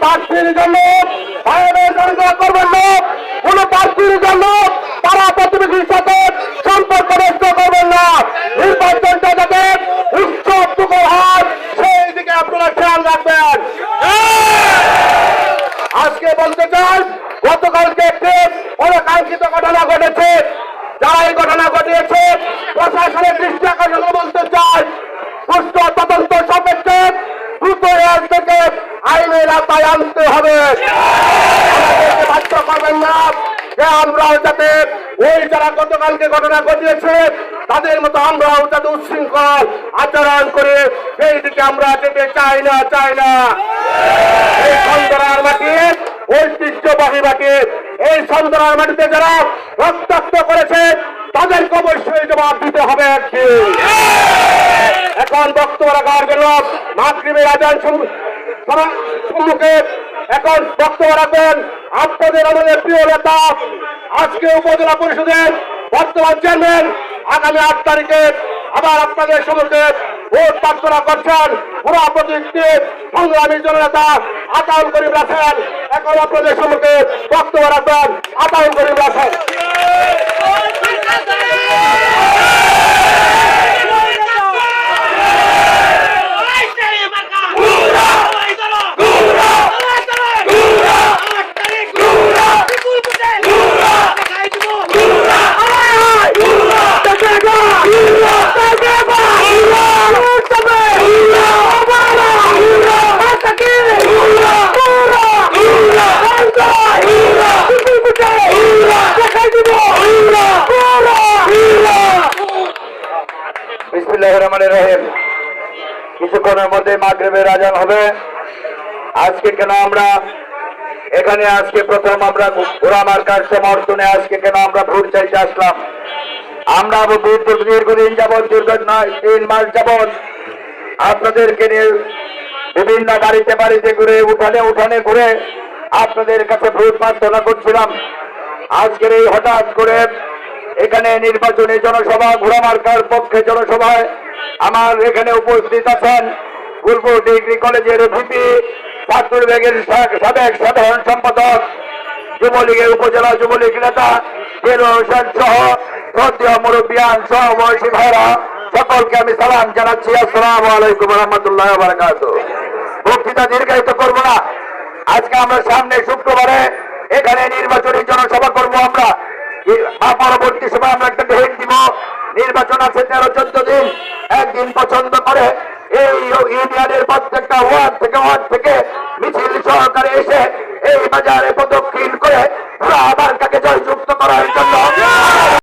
প্রার্থীর জন্য ভাইদের জন্য করবেন না। কোন প্রার্থীর জন্য তারা প্রতিবেশীর সাথে সম্পর্ক নষ্ট করবেন না। নির্বাচনটা যাতে উৎসব টুকুর হয় সেই দিকে আপনারা খেয়াল রাখবেন। আজকে বলতে চাই, গতকালকে একটি অনাকাঙ্ক্ষিত ঘটনা ঘটেছে। যারা এই ঘটনা ঘটিয়েছে, প্রশাসনের দৃষ্টি আকর্ষণ বলতে চাই সুস্থ তদন্ত সাপেক্ষে দ্রুত থেকে আইনের আওতায় আনতে হবে। বাধ্য না। আমরাও যাতে ওই যারা গতকালকে ঘটনা ঘটিয়েছে, তাদের মতো আমরাও যাতে উচ্ছৃঙ্খল আচরণ করে সেই দিকে আমরা যেতে চাই না চাই না। এই সন্দরার মাটি, ঐতিহ্যবাহী মাটি, এই সন্দরার মাটিতে যারা রক্তাক্ত করেছে, তাদেরকে অবশ্যই জবাব দিতে হবে এখন বক্তব্য রাখার জন্য মাতৃমের আজান এখন বক্তব্য রাখবেন। আপনাদের আমাদের প্রিয় নেতা, আজকে উপজেলা পরিষদের বর্তমান চেয়ারম্যান, আগামী আট তারিখে আবার আপনাদের সম্মুখে ভোট প্রার্থনা করছেন পুরা প্রতিটি সংগ্রামী জননেতা আতাউল করিম রাখেন এখন আপনাদের সম্মুখে বক্তব্য রাখবেন আতাউল করিম রাখেন কিছুক্ষণের মধ্যে মাগরেবের আজান হবে। আজকে কেন আমরা এখানে আজকে প্রথম আমরা ঘোড়া মার্কার সমর্থনে আজকে কেন আমরা ভোট চাইতে আসলাম? আমরা দীর্ঘদিন যাবৎ দীর্ঘ মাস যাবৎ আপনাদেরকে নিয়ে বিভিন্ন বাড়িতে বাড়িতে ঘুরে, উঠানে উঠানে ঘুরে আপনাদের কাছে ভোট প্রার্থনা করছিলাম। আজকের এই হঠাৎ করে এখানে নির্বাচনী জনসভা, ঘোড়ামার্কার পক্ষে জনসভায় আমার এখানে উপস্থিত আছেন পূর্ব ডিগ্রি কলেজের ভিপি ছাত্রলীগের সা- সাবেক সাধারণ সম্পাদক, যুবলীগের উপজেলা যুবলীগ নেতা, ফেরো হোসেন সহ শ্রদ্ধেয় মুরব্বিয়ান সহবয়সী ভাইরা, সকলকে আমি সালাম জানাচ্ছি। আসসালামু আলাইকুম রহমতুল্লাহ বারাকাত বক্তৃতা দীর্ঘায়িত করব না। আজকে আমরা সামনে শুক্রবারে এখানে নির্বাচনী পরবর্তী সময় আমরা একটা ডেট দিব। নির্বাচন আছে তেরো, চোদ্দ দিন। একদিন পছন্দ করে এই ইউনিয়নের প্রত্যেকটা ওয়ার্ড থেকে ওয়ার্ড থেকে মিছিল সহকারে এসে এই বাজারে প্রদক্ষিণ করে আবার তাকে জয়যুক্ত করার জন্য।